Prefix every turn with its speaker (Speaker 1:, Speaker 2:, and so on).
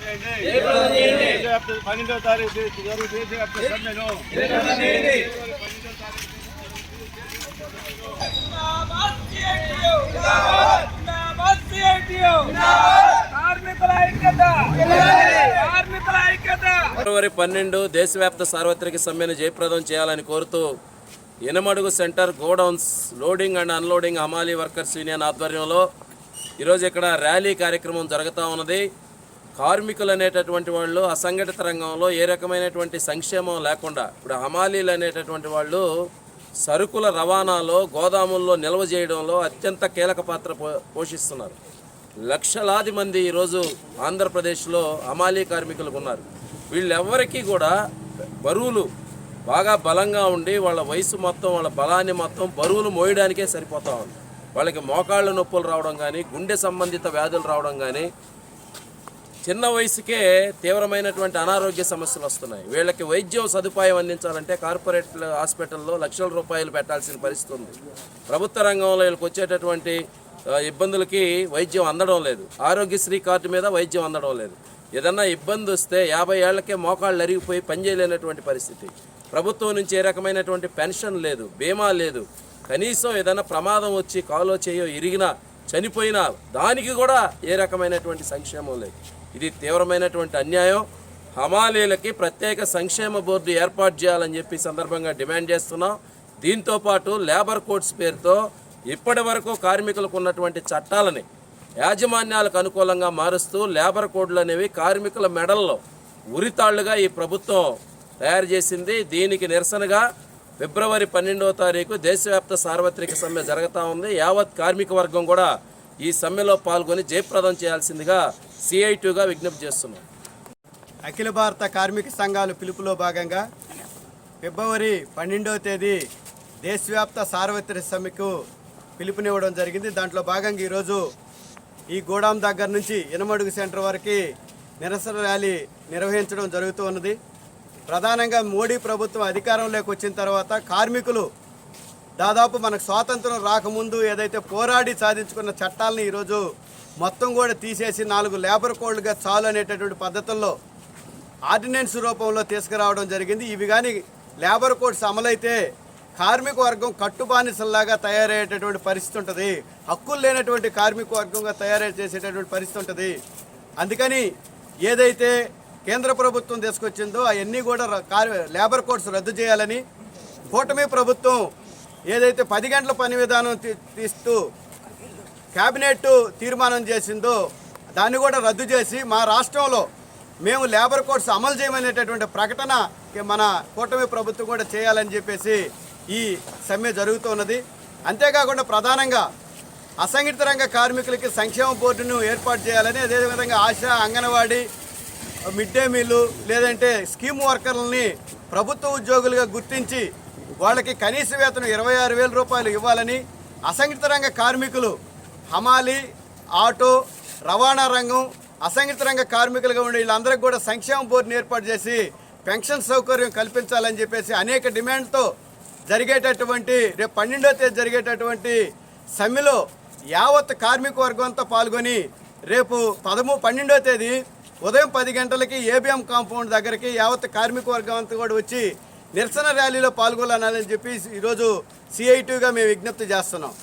Speaker 1: చేయండి. పన్నెండో తారీఖు జరుగు దేశవ్యాప్త సమ్మెను. పన్నెండో తారీఖు
Speaker 2: కార్మికుల ఐక్యత కార్మికుల ఐక్యత
Speaker 3: ఫిబ్రవరి పన్నెండు దేశవ్యాప్త సార్వత్రిక సమ్మెను జయప్రదం చేయాలని కోరుతూ Inamadugu centre godowns loading and unloading హమాలీ వర్కర్స్ యూనియన్ ఆధ్వర్యంలో ఈరోజు ఇక్కడ ర్యాలీ కార్యక్రమం జరుగుతూ ఉన్నది. కార్మికులు అనేటటువంటి వాళ్ళు అసంఘటిత రంగంలో ఏ రకమైనటువంటి సంక్షేమం లేకుండా ఇప్పుడు హమాలీలు అనేటటువంటి వాళ్ళు సరుకుల రవాణాలో గోదాముల్లో నిల్వ చేయడంలో అత్యంత కీలక పాత్ర పోషిస్తున్నారు. లక్షలాది మంది ఈరోజు ఆంధ్రప్రదేశ్లో హమాలీ కార్మికులు ఉన్నారు. వీళ్ళెవ్వరికీ కూడా బరువులు బాగా బలంగా ఉండి వాళ్ళ వయసు మొత్తం వాళ్ళ బలాన్ని మొత్తం బరువులు మోయడానికే సరిపోతా ఉంది. వాళ్ళకి మోకాళ్ళ నొప్పులు రావడం కానీ గుండె సంబంధిత వ్యాధులు రావడం కానీ చిన్న వయసుకే తీవ్రమైనటువంటి అనారోగ్య సమస్యలు వస్తున్నాయి. వీళ్ళకి వైద్యం సదుపాయం అందించాలంటే కార్పొరేట్ హాస్పిటల్లో లక్షల రూపాయలు పెట్టాల్సిన పరిస్థితి ఉంది. ప్రభుత్వ రంగంలో వీళ్ళకి వచ్చేటటువంటి ఇబ్బందులకి వైద్యం అందడం లేదు. ఆరోగ్యశ్రీ కార్డు మీద వైద్యం అందడం లేదు. ఏదన్నా ఇబ్బంది వస్తే యాభై ఏళ్ళకే మోకాళ్ళు అరిగిపోయి పనిచేయలేనటువంటి పరిస్థితి. ప్రభుత్వం నుంచి ఏ రకమైనటువంటి పెన్షన్ లేదు బీమా లేదు. కనీసం ఏదైనా ప్రమాదం వచ్చి కాలో చేయో ఇరిగినా చనిపోయినా దానికి కూడా ఏ రకమైనటువంటి సంక్షేమం లేదు. ఇది తీవ్రమైనటువంటి అన్యాయం. హమాలీలకి ప్రత్యేక సంక్షేమ బోర్డు ఏర్పాటు చేయాలని చెప్పి సందర్భంగా డిమాండ్ చేస్తున్నాం. దీంతో పాటు లేబర్ కోడ్స్ పేరుతో ఇప్పటి వరకు కార్మికులకు ఉన్నటువంటి చట్టాలని యాజమాన్యాలకు అనుకూలంగా మారుస్తూ లేబర్ కోడ్లు అనేవి కార్మికుల మెడల్లో ఉరితాళ్ళుగా ఈ ప్రభుత్వం తయారు చేసింది. దీనికి నిరసనగా ఫిబ్రవరి పన్నెండవ తారీఖు దేశవ్యాప్త సార్వత్రిక సమ్మె జరుగుతూ ఉంది. యావత్ కార్మిక వర్గం కూడా ఈ సమ్మెలో పాల్గొని జయప్రదం చేయాల్సిందిగా సిఐటిగా విజ్ఞప్తి చేస్తున్నాం.
Speaker 4: అఖిల భారత కార్మిక సంఘాలు పిలుపులో భాగంగా ఫిబ్రవరి పన్నెండవ తేదీ దేశవ్యాప్త సార్వత్రిక సమ్మెకు పిలుపునివ్వడం జరిగింది. దాంట్లో భాగంగా ఈరోజు ఈ గోడాం దగ్గర నుంచి ఇనమడుగు సెంటర్ వరకు నిరసన ర్యాలీ నిర్వహించడం జరుగుతూ ఉన్నది. ప్రధానంగా మోడీ ప్రభుత్వం అధికారంలోకి వచ్చిన తర్వాత కార్మికులు దాదాపు మనకు స్వాతంత్రం రాకముందు ఏదైతే పోరాడి సాధించుకున్న చట్టాలని ఈరోజు మొత్తం కూడా తీసేసి నాలుగు లేబర్ కోడ్లుగా చాలు అనేటటువంటి పద్ధతుల్లో ఆర్డినెన్స్ రూపంలో తీసుకురావడం జరిగింది. ఇవి కానీ లేబర్ కోడ్స్ అమలైతే కార్మిక వర్గం కట్టుబానిసల్లాగా తయారయ్యేటటువంటి పరిస్థితి ఉంటుంది. హక్కులు లేనటువంటి కార్మిక వర్గంగా తయారై చేసేటటువంటి పరిస్థితి ఉంటుంది. అందుకని ఏదైతే కేంద్ర ప్రభుత్వం తీసుకొచ్చిందో అవన్నీ కూడా కార్ లేబర్ కోడ్స్ రద్దు చేయాలని కూటమి ప్రభుత్వం ఏదైతే పది గంటల పని విధానం తీస్తూ కేబినెట్ తీర్మానం చేసిందో దాన్ని కూడా రద్దు చేసి మా రాష్ట్రంలో మేము లేబర్ కోడ్స్ అమలు చేయమనేటటువంటి ప్రకటన మన కూటమి ప్రభుత్వం కూడా చేయాలని చెప్పేసి ఈ సమ్మె జరుగుతున్నది. అంతేకాకుండా ప్రధానంగా అసంఘటిత రంగ కార్మికులకి సంక్షేమ బోర్డును ఏర్పాటు చేయాలని అదేవిధంగా ASHA anganwadi mid day meal లేదంటే స్కీమ్ వర్కర్లని ప్రభుత్వ ఉద్యోగులుగా గుర్తించి వాళ్ళకి కనీస వేతనం ఇరవై ఆరు వేల రూపాయలు ఇవ్వాలని అసంఘటిత రంగ కార్మికులు హమాలి ఆటో రవాణా రంగం అసంఘటిత రంగ కార్మికులుగా ఉండే వీళ్ళందరికీ కూడా సంక్షేమ బోర్డుని ఏర్పాటు చేసి పెన్షన్ సౌకర్యం కల్పించాలని చెప్పేసి అనేక డిమాండ్తో జరిగేటటువంటి రేపు పన్నెండో తేదీ జరిగేటటువంటి సమ్మెలో యావత్ కార్మిక వర్గంతో పాల్గొని రేపు పదమూ పన్నెండో తేదీ ఉదయం పది గంటలకి ఏబిఎం కాంపౌండ్ దగ్గరికి యావత్ కార్మిక వర్గం అంతా కూడా వచ్చి నిరసన ర్యాలీలో పాల్గొనాలని చెప్పి ఈరోజు సిఐటీగా మేము విజ్ఞప్తి చేస్తున్నాం.